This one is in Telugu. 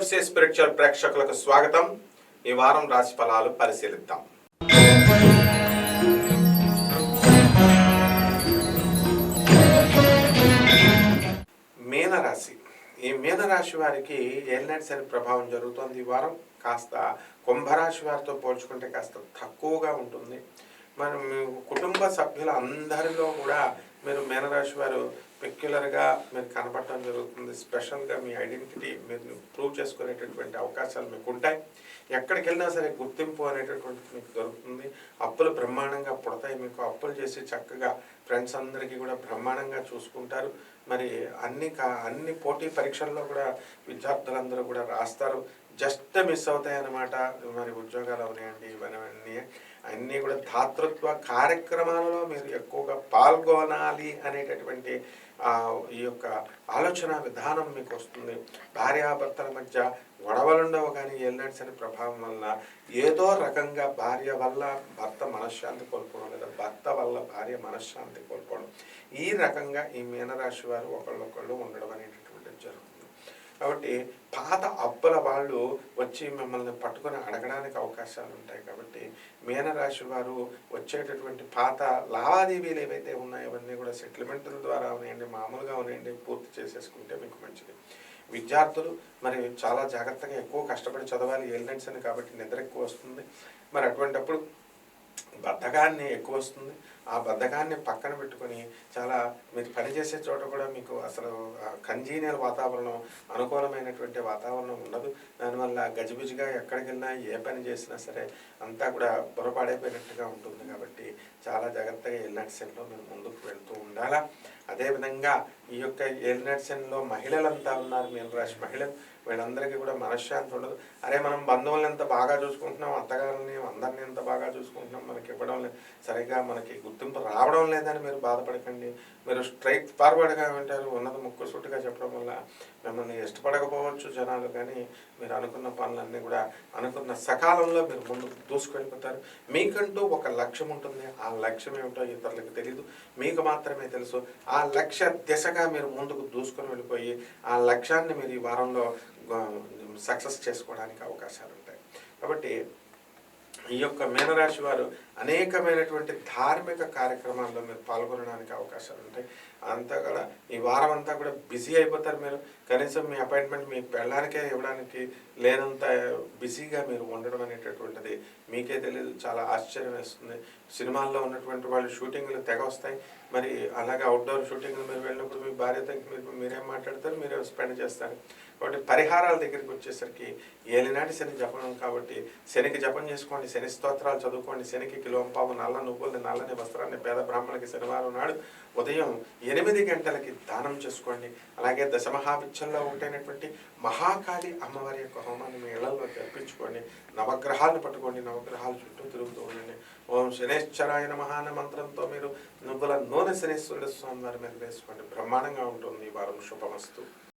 పిక్చర్ ప్రేక్షకులకు స్వాగతం. ఈ వారం రాశి ఫలాలు పరిశీలిద్దాం. మీనరాశి. ఈ మీనరాశి వారికి ఏలినాటి శని ప్రభావం జరుగుతోంది ఈ వారం. కాస్త కుంభరాశి వారితో పోల్చుకుంటే కాస్త తక్కువగా ఉంటుంది. మనం కుటుంబ సభ్యుల అందరిలో కూడా మీరు మేనరాశి వారు పెక్యులర్గా మీరు కనపడటం జరుగుతుంది. స్పెషల్గా మీ ఐడెంటిటీ మీరు ప్రూవ్ చేసుకునేటటువంటి అవకాశాలు మీకు ఉంటాయి. ఎక్కడికి వెళ్ళినా సరే గుర్తింపు అనేటటువంటిది మీకు దొరుకుతుంది. అప్పులు బ్రహ్మాండంగా పుడతాయి మీకు. అప్పులు చేసి చక్కగా ఫ్రెండ్స్ అందరికీ కూడా బ్రహ్మాండంగా చూసుకుంటారు. మరి అన్ని కా అన్ని పోటీ పరీక్షల్లో కూడా విద్యార్థులందరూ కూడా రాస్తారు. జస్ట్ మిస్ అవుతాయన్నమాట మరి ఉద్యోగాలు అవనివ్వండి ఇవన్నీ. అన్నీ కూడా దాతృత్వ కార్యక్రమాలలో మీరు ఎక్కువగా పాల్గొనాలి అనేటటువంటి ఈ యొక్క ఆలోచన విధానం మీకు వస్తుంది. భార్యాభర్తల మధ్య గొడవలుండవు కానీ ఎల్నట్స్ ప్రభావం వల్ల ఏదో రకంగా భార్య వల్ల భర్త మనశ్శాంతి కోల్పోవడం లేదా భర్త వల్ల భార్య మనశ్శాంతి కోల్పోవడం ఈ రకంగా ఈ మీనరాశి వారు ఒకళ్ళొకళ్ళు ఉండడం అనేటటువంటిది జరుగుతుంది. కాబట్టి పాత అప్పుల వాళ్ళు వచ్చి మిమ్మల్ని పట్టుకొని అడగడానికి అవకాశాలు ఉంటాయి కాబట్టి మీనరాశి వారు వచ్చేటటువంటి పాత లావాదేవీలు ఏవైతే ఉన్నాయో అవన్నీ కూడా సెటిల్మెంట్ల ద్వారా ఉన్నాయండి మామూలుగా ఉన్నాయండి పూర్తి చేసేసుకుంటే మీకు మంచిది. విద్యార్థులు మరి చాలా జాగ్రత్తగా ఎక్కువ కష్టపడి చదవాలి ఎలిమెంట్స్ అని కాబట్టి నిద్ర ఎక్కువ వస్తుంది. మరి అటువంటప్పుడు బద్ధకాన్ని ఎక్కువ వస్తుంది. ఆ బద్ధకాన్ని పక్కన పెట్టుకొని చాలా మీరు పనిచేసే చోట కూడా మీకు అసలు కంజీనియల్ వాతావరణం అనుకూలమైనటువంటి వాతావరణం ఉండదు. దానివల్ల గజిబిజిగా ఎక్కడికి వెళ్ళినా ఏ పని చేసినా సరే అంతా కూడా పొరపాడైపోయినట్టుగా ఉంటుంది. కాబట్టి చాలా జాగ్రత్తగా ఎల్నట్సెన్లో మీరు ముందుకు వెళ్తూ ఉండాలా? అదేవిధంగా ఈ యొక్క ఎల్నట్సెన్లో మహిళలంతా ఉన్నారు మీన రాశి మహిళలు. వీళ్ళందరికీ కూడా మనశ్శాంతి ఉండదు. అరే మనం బంధువులను ఎంత బాగా చూసుకుంటున్నాం అత్తగారిని అందరిని ఎంత బాగా చూసుకుంటున్నాం మనకి ఇవ్వడం లేదు. సరిగ్గా మనకి గుర్తింపు రావడం లేదని మీరు బాధపడకండి. మీరు స్ట్రైట్ ఫార్వర్డ్గా ఉంటారు ఉన్నది ముక్కు సూటిగా చెప్పడం వల్ల మిమ్మల్ని ఇష్టపడకపోవచ్చు జనాలు కానీ మీరు అనుకున్న పనులన్నీ కూడా అనుకున్న సకాలంలో మీరు ముందు దూసుకెళ్ళిపోతారు. మీకంటూ ఒక లక్ష్యం ఉంటుంది. ఆ లక్ష్యం ఏమిటో ఇతరులకు తెలియదు మీకు మాత్రమే తెలుసు. ఆ లక్ష్య దిశగా మీరు ముందుకు దూసుకొని వెళ్ళిపోయి ఆ లక్ష్యాన్ని మీరు ఈ వారంలో సక్సెస్ చేసుకోవడానికి అవకాశాలు ఉంటాయి కాబట్టి ఈ యొక్క మీనరాశి వారు అనేకమైనటువంటి ధార్మిక కార్యక్రమాల్లో మీరు పాల్గొనడానికి అవకాశాలు ఉంటాయి. అంతా కూడా ఈ వారం అంతా కూడా బిజీ అయిపోతారు మీరు. కనీసం మీ అపాయింట్మెంట్ మీ పెళ్ళానికే ఇవ్వడానికి లేనంత బిజీగా మీరు ఉండడం అనేటటువంటిది మీకే తెలియదు చాలా ఆశ్చర్యం వేస్తుంది. సినిమాల్లో ఉన్నటువంటి వాళ్ళు షూటింగ్లు తెగ వస్తాయి. మరి అలాగే అవుట్డోర్ షూటింగ్లు మీరు వెళ్ళినప్పుడు మీ భార్యతో మీరు మీరేం మాట్లాడతారు? మీరే స్పెండ్ చేస్తారు. కాబట్టి పరిహారాల దగ్గరికి వచ్చేసరికి ఏలినాటి శని జపం కాబట్టి శనికి జపం చేసుకోండి. శని స్తోత్రాలు చదువుకోండి. శనికి కిలోంపాము నల్ల నువ్వుల్ని నల్లని వస్త్రాన్ని పేద బ్రాహ్మణులకి శనివారం నాడు ఉదయం ఎనిమిది గంటలకి దానం చేసుకోండి. అలాగే దశమహావిచ్చల్లో ఉంటేనటువంటి మహాకాళి అమ్మవారి యొక్క హోమాన్ని మీ ఇళ్ళలో జరిపించుకోండి నవగ్రహాలను పట్టుకోండి. నవగ్రహాల చుట్టూ తిరుగుతూ ఉండండి. ఓం శనేశ్వరాయ మహాన మంత్రంతో మీరు నువ్వుల నూనె శనేశ్వరుడు స్వామి వారి మీద వేసుకోండి. బ్రహ్మాండంగా ఉంటుంది. ఈ వారం శుభమస్తు.